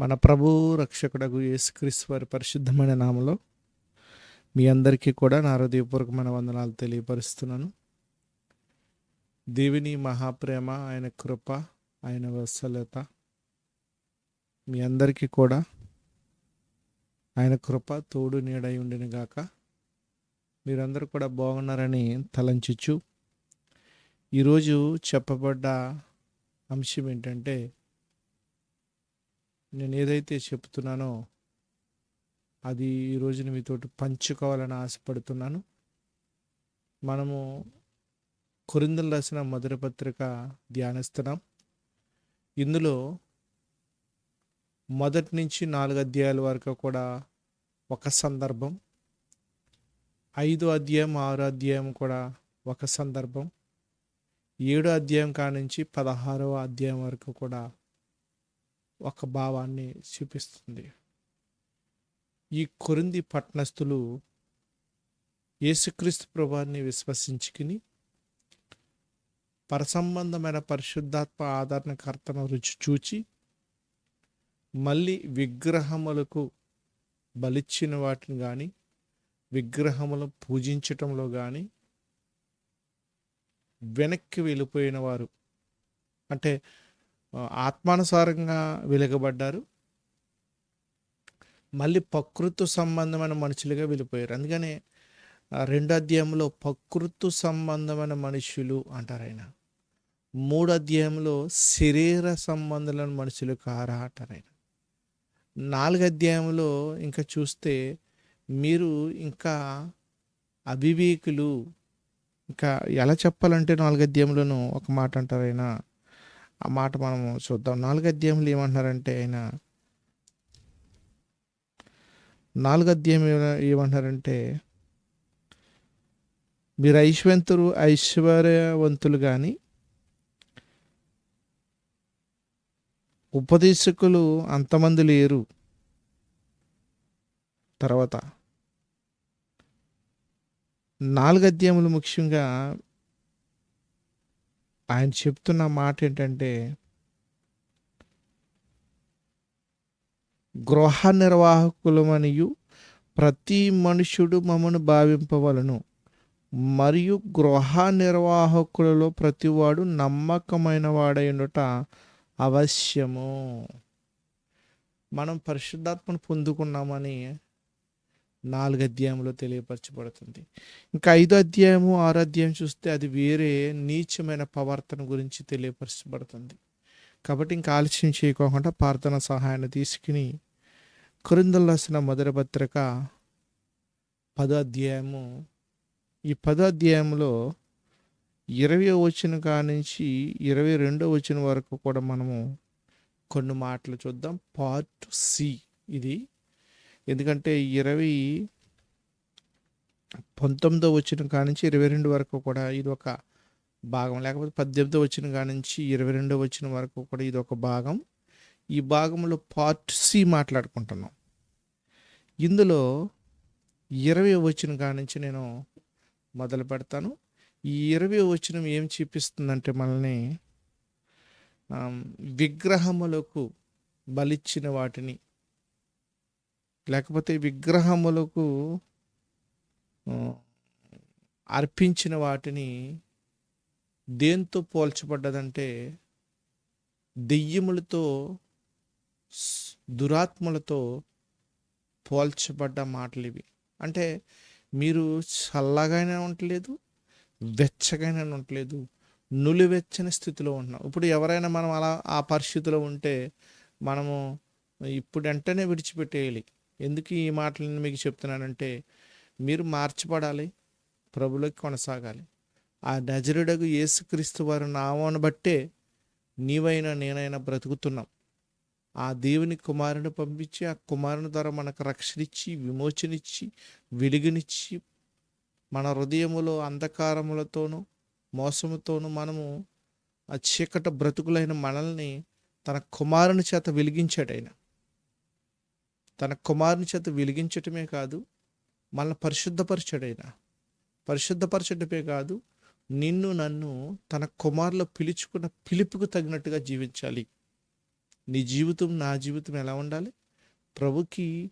మన ప్రభు రక్షకుడగు యేసుక్రీస్తు వారి పరిశుద్ధమైన నామలో మీ అందరికీ కూడా నా హృదయపూర్వకమైన వందనాలు తెలియపరుస్తున్నాను. దేవుని మహాప్రేమ ఆయన కృప ఆయన వత్సలత మీ అందరికీ కూడా ఆయన కృప తోడు నీడై ఉండిన గాక. మీరందరూ కూడా బాగున్నారని తలంచుచు. ఈరోజు చెప్పబడ్డ అంశం ఏంటంటే నేను ఏదైతే చెప్తున్నానో అది ఈ రోజున మీతోటి పంచుకోవాలని ఆశపడుతున్నాను. మనము కొరిందలు రాసిన మొదటి పత్రిక ధ్యానిస్తున్నాం. ఇందులో మొదటి నుంచి నాలుగు అధ్యాయాల వరకు కూడా ఒక సందర్భం ఐదో అధ్యాయం ఆరో అధ్యాయం కూడా ఒక సందర్భం ఏడో అధ్యాయం కానించి పదహారవ అధ్యాయం వరకు కూడా ఒక భావాన్ని చూపిస్తుంది. ఈ కొరింది పట్టణస్థులు యేసుక్రీస్తు ప్రభాన్ని విశ్వసించుకుని పరసంబంధమైన పరిశుద్ధాత్మ ఆదరణకర్తను రుచి చూచి మళ్ళీ విగ్రహములకు బలిచ్చిన వాటిని కానీ విగ్రహములను పూజించటంలో కానీ వెనక్కి వెళ్ళిపోయిన వారు. అంటే ఆత్మానుసారంగా వెలుగబడ్డారు. మళ్ళీ ప్రకృతి సంబంధమైన మనుషులుగా వెళ్ళిపోయారు. అందుకనే రెండు రెండో అధ్యాయంలో ప్రకృతి సంబంధమైన మనుషులు అంటారు ఆయన. మూడో అధ్యాయంలో శరీర సంబంధమైన మనుషులు కారా అంటారు ఆయన. నాలుగు అధ్యాయంలో ఇంకా చూస్తే మీరు ఇంకా అవివేకులు. ఇంకా ఎలా చెప్పాలంటే నాలుగు అధ్యాయంలోనూ ఒక మాట అంటారు ఆ మాట మనము చూద్దాం. నాలుగు అధ్యాయంలో ఏమంటున్నారంటే ఆయన నాలుగు అధ్యాయం ఏమంటున్నారంటే మీరు ఐశ్వంతులు ఐశ్వర్యవంతులు కానీ ఉపదేశకులు అంతమంది లేరు. తర్వాత నాలుగు అధ్యాయములు ముఖ్యంగా ఆయన చెప్తున్న మాట ఏంటంటే గృహ నిర్వాహకులమనియు ప్రతి మనుషుడు మమ్మను భావింపవలను. మరియు గృహ నిర్వాహకులలో ప్రతివాడు నమ్మకమైన వాడైనట అవశ్యము. మనం పరిశుద్ధాత్మను పొందుకున్నామని నాలుగు అధ్యాయంలో తెలియపరచబడుతుంది. ఇంకా ఐదో అధ్యాయము ఆరో అధ్యాయం చూస్తే అది వేరే నీచమైన ప్రవర్తన గురించి తెలియపరచబడుతుంది. కాబట్టి ఇంకా ఆలస్యం చేయకోకుండా ప్రార్థన సహాయాన్ని తీసుకుని కురిందలు రాసిన మొదటి పత్రిక పదో అధ్యాయము ఈ పదో అధ్యాయంలో ఇరవై వచ్చిన కానించి ఇరవై రెండో వచ్చిన వరకు కూడా మనము కొన్ని మాటలు చూద్దాం. పార్ట్ సి ఇది ఎందుకంటే ఇరవై పంతొమ్మిదో వచ్చిన కానించి ఇరవై రెండు వరకు కూడా ఇది ఒక భాగం. లేకపోతే పద్దెనిమిదో వచ్చిన కానించి ఇరవై రెండో వచ్చిన వరకు కూడా ఇది ఒక భాగం. ఈ భాగంలో పార్ట్ సి మాట్లాడుకుంటున్నాం. ఇందులో ఇరవై వచ్చిన కానించి నేను మొదలు పెడతాను. ఈ ఇరవై వచ్చిన ఏం చూపిస్తుందంటే మనల్ని విగ్రహములకు బలిచ్చిన వాటిని లేకపోతే విగ్రహములకు అర్పించిన వాటిని దేంతో పోల్చబడ్డదంటే దెయ్యములతో దురాత్మలతో పోల్చబడ్డ మాటలు ఇవి అంటే మీరు చల్లగానే ఉండలేదు వెచ్చగానే ఉండలేదు నులివెచ్చని స్థితిలో ఉంటున్నాం. ఇప్పుడు ఎవరైనా మనం అలా ఆ పరిస్థితిలో ఉంటే మనము ఇప్పుడు వెంటనే విడిచిపెట్టేయాలి. ఎందుకు ఈ మాటలను మీకు చెప్తున్నానంటే మీరు మార్చబడాలి ప్రభులోకి కొనసాగాలి. ఆ నజరుడగు యేసుక్రీస్తు వారి నామాను బట్టే నీవైనా నేనైనా బ్రతుకుతున్నాం. ఆ దేవుని కుమారుని పంపించి ఆ కుమారుని ద్వారా మనకు రక్షణ ఇచ్చి విమోచనిచ్చి వెలుగునిచ్చి మన హృదయములో అంధకారములతోనూ మోసముతోనూ మనము ఆ చీకట బ్రతుకులైన మనల్ని తన కుమారుని చేత వెలిగించాడు ఆయన. తన కుమారుని చేత వెలిగించటమే కాదు మనల్ని పరిశుద్ధపరచడైనా. పరిశుద్ధపరచడమే కాదు నిన్ను నన్ను తన కుమారులో పిలుచుకున్న పిలుపుకు తగినట్టుగా జీవించాలి. నీ జీవితం నా జీవితం ఎలా ఉండాలి? ప్రభుకి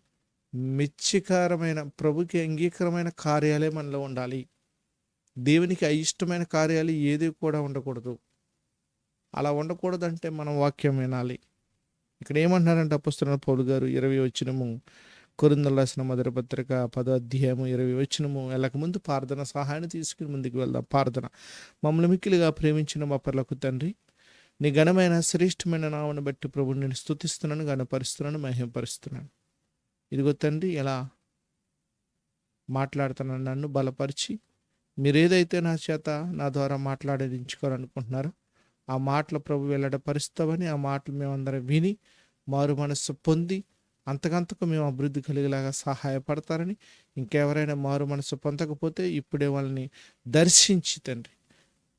మెచ్చికరమైన ప్రభుకి అంగీకరమైన కార్యాలే మనలో ఉండాలి. దేవునికి అయిష్టమైన కార్యాలు ఏది కూడా ఉండకూడదు. అలా ఉండకూడదంటే మనం వాక్యం వినాలి. ఇక్కడ ఏమంటున్నారంటే అపుస్తున్న పౌలు గారు ఇరవై వచ్చినము కొరిందలు రాసిన మొదటి పత్రిక పదో అధ్యాయము ఇరవై వచ్చినము వెళ్ళకముందు ప్రార్థన సహాయాన్ని తీసుకుని ముందుకు వెళ్దాం. ప్రార్థన. మమ్మల్ని మిక్కిలిగా ప్రేమించిన మా పర్లకు తండ్రి నీ ఘనమైన శ్రేష్టమైన నామను బట్టి ప్రభు నేను స్థుతిస్తున్నాను ఘనపరుస్తున్నాను మహింపరుస్తున్నాను ఇదిగో తండ్రి ఎలా మాట్లాడుతున్నాను నన్ను బలపరిచి మీరేదైతే నా చేత నా ద్వారా మాట్లాడించుకోవాలనుకుంటున్నారో ఆ మాటలు ప్రభు వెల్లడపరుస్తామని ఆ మాటలు మేమందరం విని మారు మనస్సు పొంది అంతకంతకు మేము అభివృద్ధి కలిగేలాగా సహాయపడతారని ఇంకెవరైనా మారు మనసు పొందకపోతే ఇప్పుడే వాళ్ళని దర్శించి తండ్రి.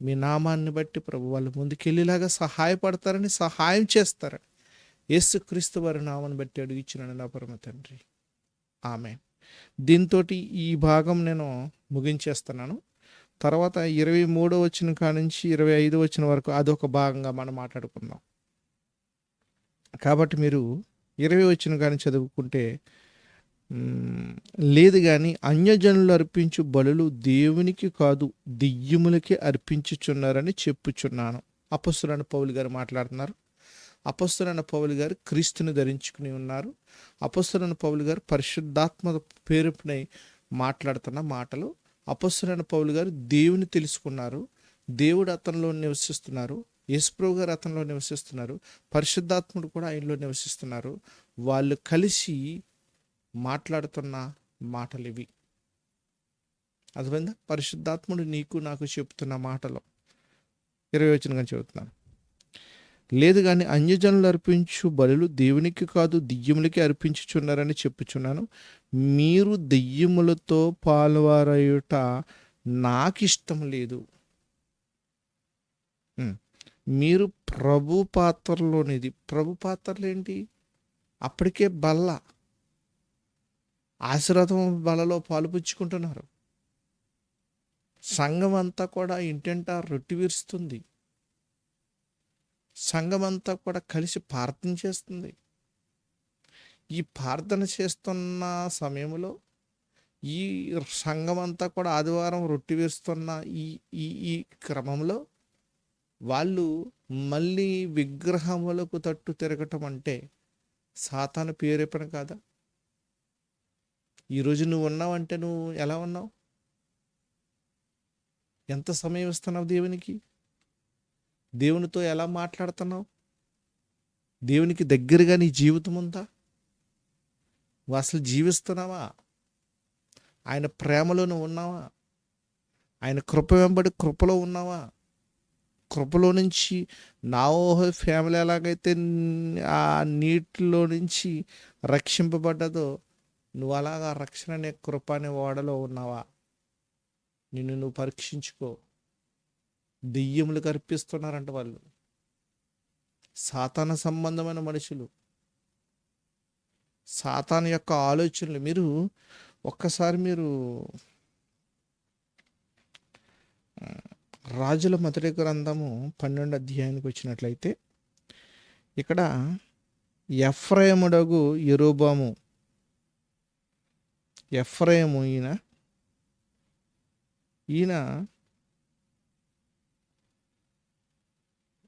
మీ నామాన్ని బట్టి ప్రభు వాళ్ళు ముందుకెళ్ళేలాగా సహాయపడతారని సహాయం చేస్తారని యేసుక్రీస్తు వారి నామాన్ని బట్టి అడిగిచ్చినాను నా పరమ తండ్రి. ఆమె దీంతో ఈ భాగం నేను ముగించేస్తున్నాను. తర్వాత ఇరవై మూడో వచ్చిన కానుంచి ఇరవై ఐదు వచ్చిన వరకు అదొక భాగంగా మనం మాట్లాడుకుందాం. కాబట్టి మీరు ఇరవై వచ్చిన కానీ చదువుకుంటే లేదు కానీ అన్యజనులు అర్పించు బలులు దేవునికి కాదు దెయ్యములకే అర్పించుచున్నారని చెప్పుచున్నాను. అపస్తులైన పౌలు గారు మాట్లాడుతున్నారు. అపస్తులైన పౌలు గారు క్రీస్తుని ధరించుకుని ఉన్నారు. అపస్తులైన పౌలు గారు పరిశుద్ధాత్మ పేరుపై మాట్లాడుతున్న మాటలు అపస్సురైన పౌలు గారు దేవుని తెలుసుకున్నారు. దేవుడు అతనిలో నివసిస్తున్నారు. యశ్ప్రభు గారు అతనిలో నివసిస్తున్నారు. పరిశుద్ధాత్ముడు కూడా ఆయనలో నివసిస్తున్నారు. వాళ్ళు కలిసి మాట్లాడుతున్న మాటలు ఇవి అర్థమైందా? పరిశుద్ధాత్ముడు నీకు నాకు చెప్తున్న మాటలు. ఇరవై వచ్చిన చెబుతున్నాను. లేదు కానీ అన్యజనులు అర్పించు బలులు దేవునికి కాదు దెయ్యములకి అర్పించుచున్నారని చెప్పుచున్నాను. మీరు దెయ్యములతో పాల్వారయుట నాకు ఇష్టం లేదు మీరు ప్రభు పాత్రలోనిది. ప్రభు పాత్రలు ఏంటి అప్పటికే బల్ల. ఆశీర్వాదం బలలో పాలు పుచ్చుకుంటున్నారు. సంఘం అంతా కూడా ఇంటింటా రొట్టి విరుస్తుంది. సంఘమంతా కూడా కలిసి ప్రార్థన చేస్తుంది. ఈ ప్రార్థన చేస్తున్న సమయంలో ఈ సంఘం అంతా కూడా ఆదివారం రొట్టి వేస్తున్న ఈ ఈ ఈ క్రమంలో వాళ్ళు మళ్ళీ విగ్రహములకు తట్టు తిరగటం అంటే సాతాను పేరేపన కాదా? ఈరోజు నువ్వు ఉన్నావంటే నువ్వు ఎలా ఉన్నావు? ఎంత సమయం ఇస్తున్నావు దేవునికి? దేవునితో ఎలా మాట్లాడుతున్నావు? దేవునికి దగ్గరగా నీ జీవితం ఉందా? నువ్వు అసలు జీవిస్తున్నావా? ఆయన ప్రేమలో నువ్వు ఉన్నావా? ఆయన కృప వెంబడి కృపలో ఉన్నావా? కృపలో నుంచి నా ఊహ ఫ్యామిలీ ఎలాగైతే ఆ నీటిలో నుంచి రక్షింపబడ్డదో నువ్వు అలాగా రక్షణ అనే కృప అనే ఓడలో ఉన్నావా? నిన్ను నువ్వు పరీక్షించుకో. దెయ్యములు కర్పిస్తున్నారంట వాళ్ళు. సాతాన సంబంధమైన మనుషులు. సాతాన యొక్క ఆలోచనలు. మీరు ఒక్కసారి మీరు రాజుల మొదటి గ్రంథము పన్నెండు అధ్యాయానికి వచ్చినట్లయితే ఇక్కడ ఎఫ్రయముడగు ఎరోబాము ఎఫ్రయము ఈయన ఈయన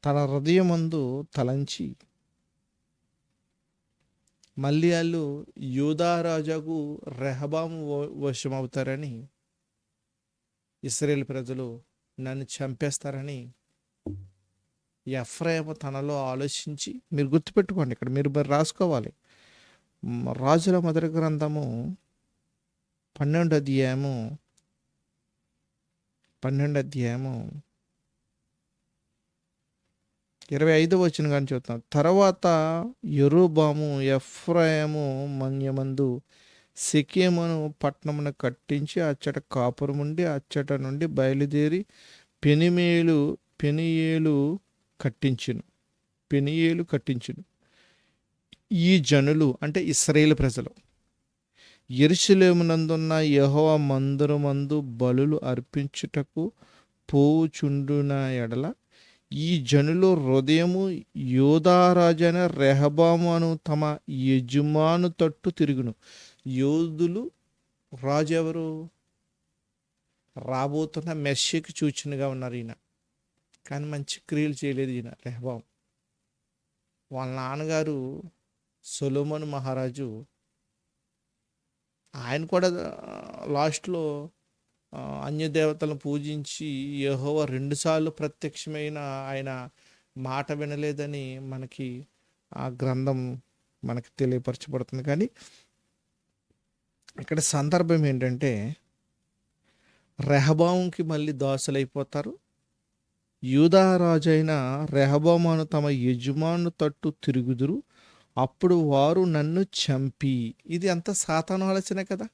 తన హృదయమందు తలంచి మళ్ళీ వాళ్ళు యూదారాజాకు రెహబాము వ- వశమవుతారని ఇస్రాయేల్ ప్రజలు నన్ను చంపేస్తారని ఎఫ్రాయిము తనలో ఆలోచించి మీరు గుర్తుపెట్టుకోండి ఇక్కడ మీరు మరి రాసుకోవాలి. రాజుల మొదటి గ్రంథము పన్నెండు అధ్యాయము పన్నెండు అధ్యాయము ఇరవై ఐదు వచ్చిన కానీ చూద్దాం. తర్వాత ఎరుబాము ఎఫ్రాయము మన్యమందు సికేమును పట్టణమును కట్టించి అచ్చట కాపురముండి అచ్చట నుండి బయలుదేరి పెనిమేలు పెనియేలు కట్టించును. పెనియేలు కట్టించును. ఈ జనులు అంటే ఇస్రాయేల్ ప్రజలు ఎరుసలేమునందున్న యహోవ మందురమందు బలులు అర్పించుటకు పోవుచుండున ఎడల ఈ జనులు హృదయము యోధారాజైన రెహబాము అను తమ యజమాను తట్టు తిరుగును. యోధులు రాజు ఎవరు రాబోతున్న మెస్సీకి సూచనగా ఉన్నారు ఈయన. కానీ మంచి క్రియలు చేయలేదు ఈయన రెహబాం వాళ్ళ నాన్నగారు సొలోమన్ మహారాజు. ఆయన కూడా లాస్ట్లో అన్యదేవతలను పూజించి యహోవ రెండుసార్లు ప్రత్యక్షమైన ఆయన మాట వినలేదని మనకి ఆ గ్రంథం మనకి తెలియపరచబడుతుంది. కానీ ఇక్కడ సందర్భం ఏంటంటే రెహబాంకి మళ్ళీ దాసులైపోతారు. యూదారాజైన రెహబామాను తమ యజమాను తట్టు తిరుగుదురు. అప్పుడు వారు నన్ను చంపి. ఇది అంత సాతాను ఆలోచనే కదా?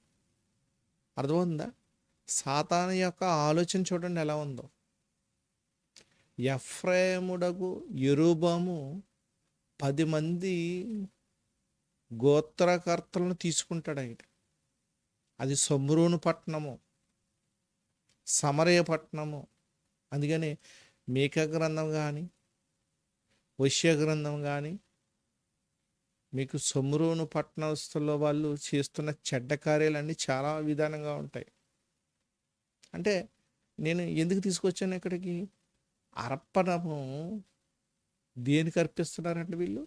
అర్థమైందా సాతాను యొక్క ఆలోచన చూడండి ఎలా ఉందో. ఎఫ్రేముడగు ఎరుబాము పది మంది గోత్రకర్తలను తీసుకుంటాడు ఆయన అది సమ్రూను పట్టణము సమరయ పట్టణము అందుకని మేక గ్రంథం కానీ వశ్య గ్రంథం కానీ మీకు సొమ్రోను పట్టణస్తుల్లో వాళ్ళు చేస్తున్న చెడ్డ కార్యాలన్నీ చాలా విధానంగా ఉంటాయి. అంటే నేను ఎందుకు తీసుకొచ్చాను ఇక్కడికి? అర్పణము దేనికి అర్పిస్తున్నారండి వీళ్ళు?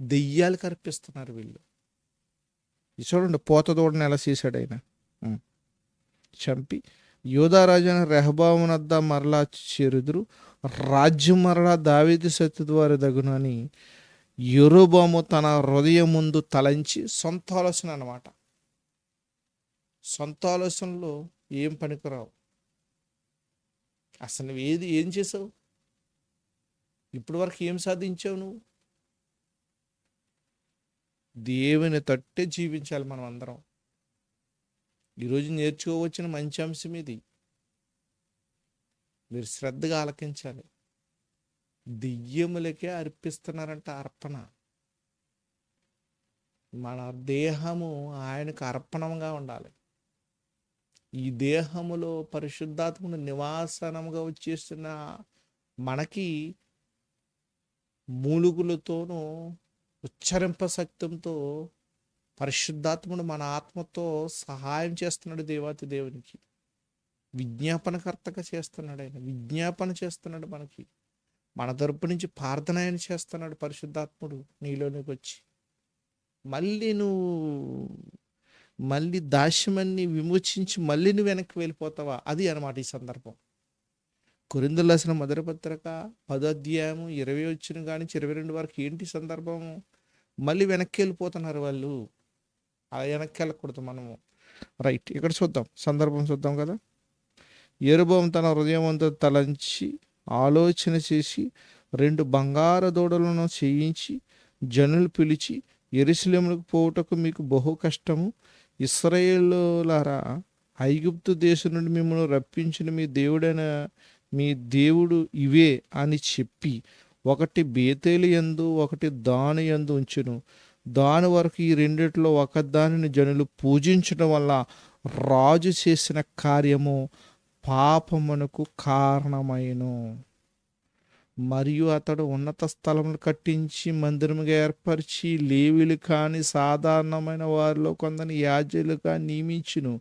దెయ్యాలకు అర్పిస్తున్నారు వీళ్ళు. చూడండి పోత దూడని ఎలా చేశాడు ఆయన. చంపి. యోధారాజైన రెహబామునద్ద మరలా చేరుదురు. రాజ్యం మరలా దావేది శక్తి ద్వారా దగును అని తన హృదయం ముందు తలంచి సొంత ఆలోచన అనమాట సొంత ఆలోచనలో ఏం పనికిరావు. అసలు ఏది ఏం చేసావు? ఇప్పటి వరకు ఏం సాధించావు నువ్వు? దేవుని తట్టే జీవించాలి మనం అందరం. ఈరోజు నేర్చుకోవచ్చిన మంచి అంశం ఇది. మీరు శ్రద్ధగా ఆలకించాలి. దెయ్యములకే అర్పిస్తున్నారంట అర్పణ. మన దేహము ఆయనకు అర్పణంగా ఉండాలి. ఈ దేహములో పరిశుద్ధాత్మను నివాసనముగా వచ్చేస్తున్న మనకి మూలుగులతోనూ ఉచ్చరింప శక్తంతో పరిశుద్ధాత్ముడు మన ఆత్మతో సహాయం చేస్తున్నాడు దేవాతి దేవునికి. విజ్ఞాపనకర్తగా చేస్తున్నాడు ఆయన. విజ్ఞాపన చేస్తున్నాడు మనకి. మన తరపు నుంచి ప్రార్థన ఆయన చేస్తున్నాడు పరిశుద్ధాత్ముడు నీలోనికి వచ్చి. మళ్ళీ నువ్వు మళ్ళీ దాస్యమన్ని విమోచించి మళ్ళీ నువ్వు వెనక్కి వెళ్ళిపోతావా? అది అనమాట ఈ సందర్భం. కొరిందులసిన రాసిన మొదటి పత్రిక పదో అధ్యాయము ఇరవై వచ్చిన కానీ ఇరవై రెండు వరకు ఏంటి సందర్భము? మళ్ళీ వెనక్కి వెళ్ళిపోతున్నారు వాళ్ళు. అలా వెనక్కి వెళ్ళకూడదు మనము. రైట్ ఇక్కడ చూద్దాం. సందర్భం చూద్దాం కదా. ఎరుబం తన హృదయమంతో తలంచి ఆలోచన చేసి రెండు బంగారు దూడలను చేయించి జనులు పిలిచి ఎరుసలేములకు పోవుటకు మీకు బహు కష్టము. ఇస్రాయేలులారా ఐగుప్తు దేశం నుండి మిమ్మల్ని రప్పించిన మీ దేవుడైన మీ దేవుడు ఇవే అని చెప్పి ఒకటి బేతేలు యందు ఒకటి దాని యందు ఉంచును. దాని వరకు ఈ రెండిట్లో ఒకదానిని జనులు పూజించడం వల్ల రాజు చేసిన కార్యము పాపమునకు కారణమైను. మరియు అతడు ఉన్నత స్థలములు కట్టించి మందిరముగా ఏర్పరిచి లేవీలు కాని సాధారణమైన వారిలో కొందరిని యాజలుగా నియమించును.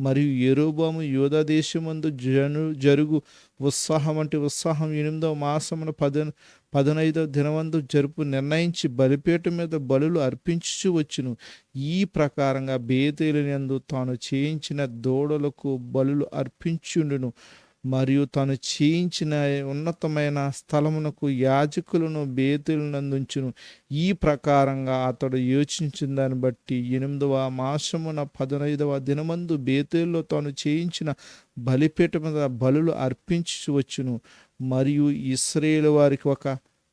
మరియు ఎరోబాము యోధ దేశమందు జను జరుగు ఉత్సాహం అంటే ఉత్సాహం ఎనిమిదవ మాసమున పద పదనైదవ దినవందు జరుపు నిర్ణయించి బలిపేట మీద బలులు అర్పించుచు వచ్చును. ఈ ప్రకారంగా బేతేలినందు తాను చేయించిన దూడలకు బలులు అర్పించుండును. మరియు తాను చేయించిన ఉన్నతమైన స్థలమునకు యాజకులను బేతులనందుంచును. ఈ ప్రకారంగా అతడు యోచించిన దాన్ని బట్టి ఎనిమిదవ మాసమున పదనైదవ దినమందు బేతుల్లో తాను చేయించిన బలిపీఠ మీద బలులు అర్పించవచ్చును మరియు ఇస్రేలు వారికి ఒక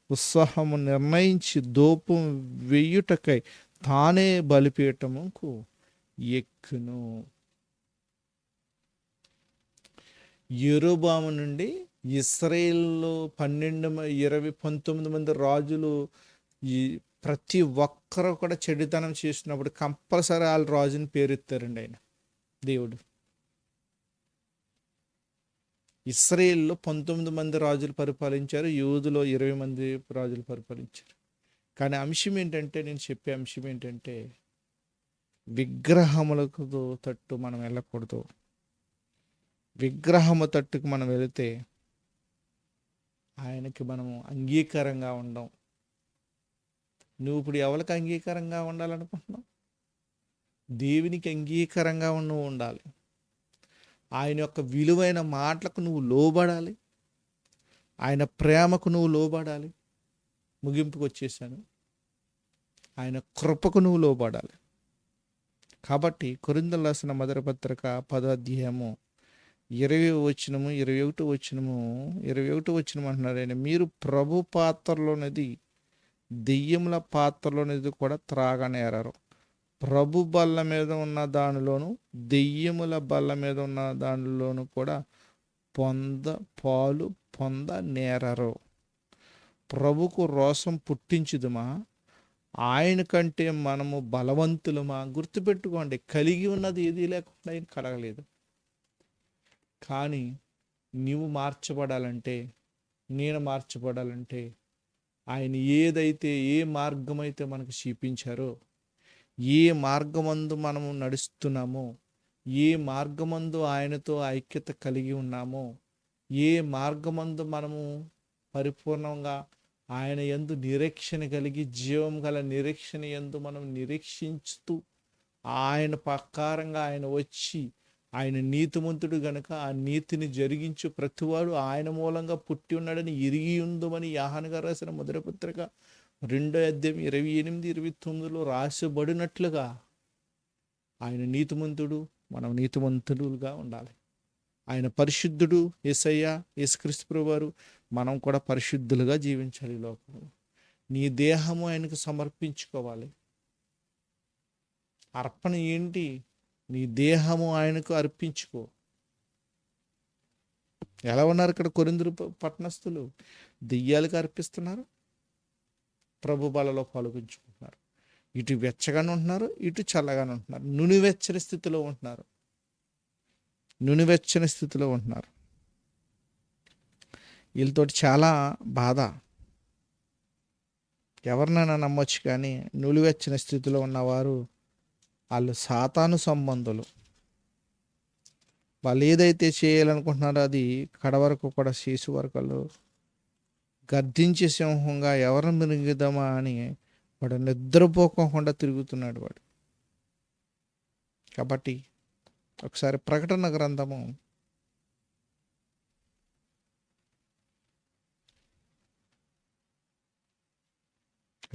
ఉత్సాహము నిర్ణయించి దూపం వెయ్యుటకై తానే బలిపీఠముకు ఎక్కును. యెరోబాము నుండి ఇస్రాయేల్లో పన్నెండు మ- ఇరవై పంతొమ్మిది మంది రాజులు ఈ ప్రతి ఒక్కరు కూడా చెడుతనం చేసినప్పుడు కంపల్సరీ వాళ్ళ రాజుని పేరెత్తారండి ఆయన దేవుడు. ఇస్రాయేల్లో పంతొమ్మిది మంది రాజులు పరిపాలించారు యూదులో ఇరవై మంది రాజులు పరిపాలించారు. కానీ అంశం ఏంటంటే నేను చెప్పే అంశం ఏంటంటే విగ్రహములకు తట్టు మనం వెళ్ళకూడదు. విగ్రహము తట్టుకు మనం వెళితే ఆయనకి మనము అంగీకారంగా ఉండం. నువ్వు ఇప్పుడు ఎవరికి అంగీకారంగా ఉండాలనుకుంటున్నావు? దేవునికి అంగీకారంగా నువ్వు ఉండాలి. ఆయన యొక్క విలువైన మాటలకు నువ్వు లోబడాలి. ఆయన ప్రేమకు నువ్వు లోబడాలి. ముగింపుకు వచ్చేసాను. ఆయన కృపకు నువ్వు లోబడాలి. కాబట్టి కొరిందలు రాసిన మొదటి పత్రిక పదో అధ్యాయము ఇరవై వచ్చినము ఇరవై ఒకటి వచ్చినము ఇరవై ఒకటి వచ్చినము అంటున్నారు ఆయన. మీరు ప్రభు పాత్రలోనిది దెయ్యముల పాత్రలోనిది కూడా త్రాగనేరారు ప్రభు బల్ల మీద ఉన్న దానిలోను దెయ్యముల బల్ల మీద ఉన్న దానిలోను కూడా పొంద పాలు పొంద నేరరు. ప్రభుకు రోసం పుట్టించుదుమా? ఆయన కంటే మనము బలవంతులమా? గుర్తుపెట్టుకోండి కలిగి ఉన్నది ఏది లేకుండా ఆయన కలగలేదు. కానీ నీవు మార్చబడాలంటే నేను మార్చబడాలంటే ఆయన ఏదైతే ఏ మార్గమైతే మనకు చూపించారో ఏ మార్గమందు మనము నడుస్తున్నామో ఏ మార్గమందు ఆయనతో ఐక్యత కలిగి ఉన్నామో ఏ మార్గమందు మనము పరిపూర్ణంగా ఆయన ఎందు నిరీక్షణ కలిగి జీవం గల నిరీక్షణ ఎందు మనం నిరీక్షించుతూ ఆయన ప్రకారంగా ఆయన వచ్చి ఆయన నీతిమంతుడు గనక ఆ నీతిని జరిగించు ప్రతివాడు ఆయన మూలంగా పుట్టి ఉన్నాడని ఇరిగి ఉందమని యాహన్ గారు రాసిన మొదటి పత్రిక రెండో అధ్యాయం ఇరవై ఎనిమిది ఇరవై తొమ్మిదిలో రాసిబడినట్లుగా ఆయన నీతిమంతుడు మనం నీతిమంతుడుగా ఉండాలి. ఆయన పరిశుద్ధుడు ఏసయ్య యేసుక్రీస్తు వారు మనం కూడా పరిశుద్ధులుగా జీవించాలి లోకంలో. నీ దేహము ఆయనకు సమర్పించుకోవాలి. అర్పణ ఏంటి? నీ దేహము ఆయనకు అర్పించుకో. ఎలా ఉన్నారు ఇక్కడ కొరిందులు పట్టణస్థులు? దెయ్యాలకు అర్పిస్తున్నారు. ప్రభు బలలో పాల్గొంచుకుంటున్నారు ఇటు వెచ్చగానే ఉంటున్నారు ఇటు చల్లగానే ఉంటున్నారు. నునివెచ్చని స్థితిలో ఉంటున్నారు. నునివెచ్చని స్థితిలో ఉంటున్నారు. వీళ్ళతోటి చాలా బాధ. ఎవరినైనా నమ్మొచ్చు కానీ నులివెచ్చని స్థితిలో ఉన్నవారు వాళ్ళు సాతాను సంబంధులు. వాళ్ళు ఏదైతే చేయాలనుకుంటున్నారో అది కడవరకు కూడా చేసే వరకు గర్దించే సింహంగా ఎవరిని మిరుగుదామా అని వాడు నిద్రపోకోకుండా తిరుగుతున్నాడు వాడు. కాబట్టి ఒకసారి ప్రకటన గ్రంథము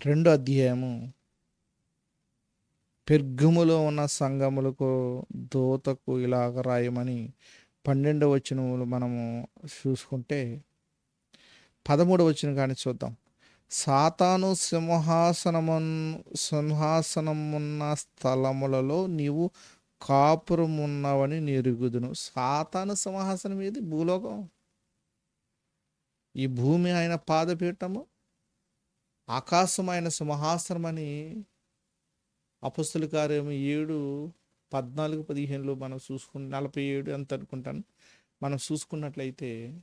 రెండో అధ్యాయము పెర్గములో ఉన్న సంఘములకు దూతకు ఇలాగ రాయమని పన్నెండవ వచనములు మనము చూసుకుంటే పదమూడవ వచనం కానీ చూద్దాం. సాతాను సింహాసనమున్ సింహాసనమున్న స్థలములలో నీవు కాపురమున్నావని నెరుగుదును. సాతాను సింహాసనం ఏది? భూలోకం. ఈ భూమి ఆయన పాదపీఠము ఆకాశం ఆయన సింహాసనం అని అపస్తుల కార్యం ఏడు పద్నాలుగు పదిహేనులో మనం చూసుకుని నలభై ఏడు ఎంత అనుకుంటాను? మనం చూసుకున్నట్లయితే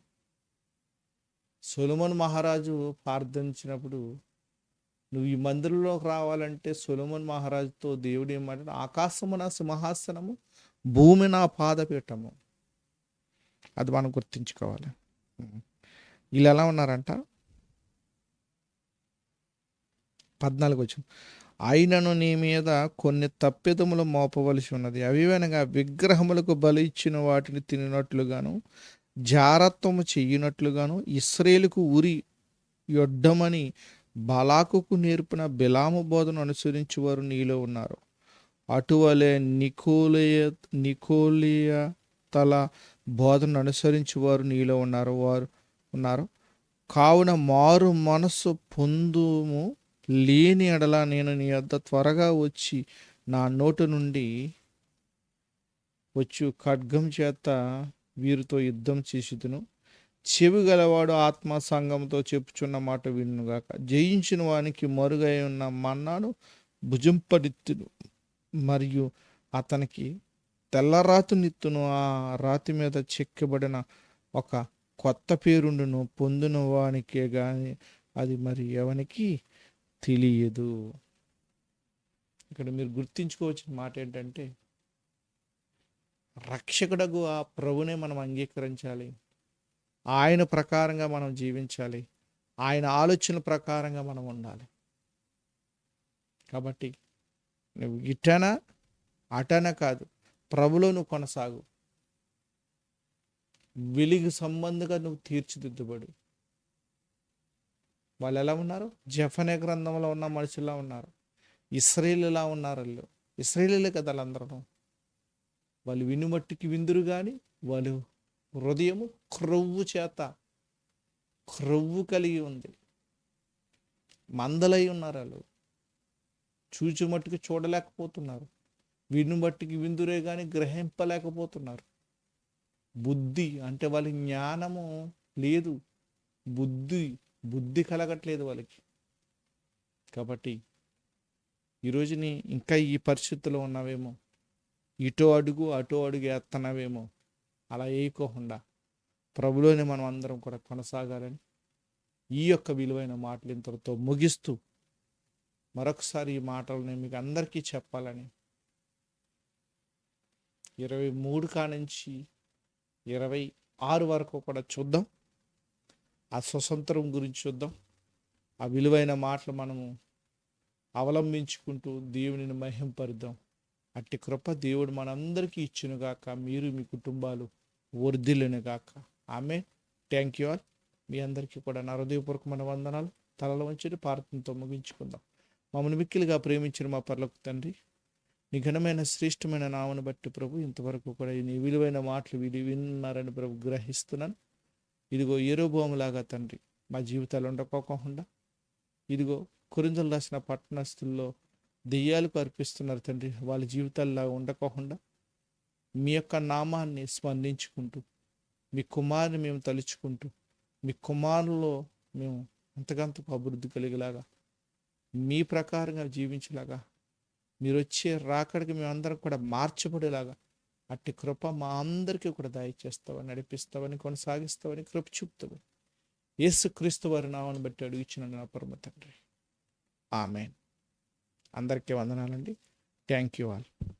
సొలమన్ మహారాజు ప్రార్థించినప్పుడు నువ్వు ఈ మందిరంలోకి రావాలంటే సొలమన్ మహారాజుతో దేవుడు ఏమంటే ఆకాశము నా సింహాసనము భూమి నా పాదపీఠము. అది మనం గుర్తించుకోవాలి. వీళ్ళు ఎలా ఉన్నారంట? పద్నాలుగు వచ్చింది. ఆయనను నీ మీద కొన్ని తప్పిదములు మోపవలసి ఉన్నది. అవివనగా విగ్రహములకు బలి ఇచ్చిన వాటిని తినినట్లుగాను జారత్వము చెయ్యినట్లుగాను ఇస్రేలుకు ఉరి యొడ్డమని బలాకుకు నేర్పిన బిలాము బోధను అనుసరించేవారు నీలో ఉన్నారు. అటువలే నికోలియ నికోలియ తల బోధను అనుసరించేవారు నీలో ఉన్నారు వారు ఉన్నారు. కావున మారు మనస్సు పొందుము లేని ఎడల నేను నీ వద్ద త్వరగా వచ్చి నా నోటు నుండి వచ్చు ఖడ్గం చేత వీరితో యుద్ధం చేసిదును. చెవి గలవాడు ఆత్మ సంఘంతో చెప్పుచున్న మాట వినుగాక జయించిన వానికి మరుగై ఉన్న మన్నాడు భుజంపడిత్తును. మరియు అతనికి తెల్ల రాతినిత్తును ఆ రాతి మీద చెక్కబడిన ఒక కొత్త పేరుండును పొందిన వానికే కానీ అది మరి ఎవనికి? తెలియదు. ఇక్కడ మీరు గుర్తించుకోవచ్చిన మాట ఏంటంటే రక్షకుడగు ఆ ప్రభునే మనం అంగీకరించాలి. ఆయన ప్రకారంగా మనం జీవించాలి. ఆయన ఆలోచన ప్రకారంగా మనం ఉండాలి. కాబట్టి నువ్వు ఇటనా అటన కాదు ప్రభులో నువ్వు కొనసాగు. వెలుగు సంబంధంగా నువ్వు తీర్చిదిద్దుబడు. వాళ్ళు ఎలా ఉన్నారు? జఫనే గ్రంథంలో ఉన్న మనుషుల్లా ఉన్నారు. ఇస్రేలులా ఉన్నారు వాళ్ళు. ఇస్రేలులే కదా వాళ్ళందరూ. వాళ్ళు వినుమట్టికి విందురు కానీ వాళ్ళు హృదయము క్రొవ్వు చేత క్రొవ్వు కలిగి ఉంది. మందలై ఉన్నారు వాళ్ళు. చూచి మట్టుకు చూడలేకపోతున్నారు. విను మట్టుకి విందురే కానీ గ్రహింపలేకపోతున్నారు. బుద్ధి అంటే వాళ్ళ జ్ఞానము లేదు. బుద్ధి బుద్ధి కలగట్లేదు వాళ్ళకి. కాబట్టి ఈరోజుని ఇంకా ఈ పరిస్థితుల్లో ఉన్నావేమో? ఇటో అడుగు అటో అడుగు వేస్తున్నావేమో? అలా వేయకోకుండా ప్రభులోనే మనం అందరం కూడా కొనసాగాలని ఈ యొక్క విలువైన మాటలు ఇంతటితో ముగిస్తూ మరొకసారి ఈ మాటలని మీకు అందరికీ చెప్పాలని ఇరవై మూడు కానుంచి ఇరవై ఆరు వరకు కూడా చూద్దాం. ఆ స్వతంత్రం గురించి చూద్దాం. ఆ విలువైన మాటలు మనము అవలంబించుకుంటూ దేవునిని మహింపరుద్దాం. అట్టి కృప దేవుడు మనందరికీ ఇచ్చునుగాక మీరు మీ కుటుంబాలు వర్ధిల్లును గాక ఆమె థ్యాంక్ యూ ఆల్ మీ అందరికీ కూడా నా హృదయపూర్వకమైన వందనాలు. తలలో వంచి పార్థంతో ముగించుకుందాం. మమ్మల్ని మిక్కిలిగా ప్రేమించిన మా పర్లకు తండ్రి నీ ఘనమైన శ్రేష్టమైన నామను బట్టి ప్రభు ఇంతవరకు కూడా నీ విలువైన మాటలు విని విన్నారని ప్రభు గ్రహిస్తున్నాను. ఇదిగో ఏరోభూమిలాగా తండ్రి మా జీవితాలు ఉండకోకుండా ఇదిగో కురింజలు రాసిన పట్టణస్థుల్లో దెయ్యాలకు అర్పిస్తున్నారు తండ్రి. వాళ్ళ జీవితాల్లాగా ఉండకోకుండా మీ యొక్క నామాన్ని స్మరించుకుంటూ మీ కుమారుని మేము తలుచుకుంటూ మీ కుమారులో మేము అంతకంతకు అభివృద్ధి కలిగేలాగా మీ ప్రకారంగా జీవించేలాగా మీరు వచ్చే రాకడికి మేమందరం కూడా మార్చబడేలాగా అట్టి కృప మా అందరికీ కూడా దయచేస్తావని నడిపిస్తావని కొనసాగిస్తావని కృప చూపుతావు. యేసు క్రీస్తు వారి నామను బట్టి అడుగుచిన నా పరమ తండ్రి. ఆమెన్. అందరికీ వందనాలండి. Thank you all.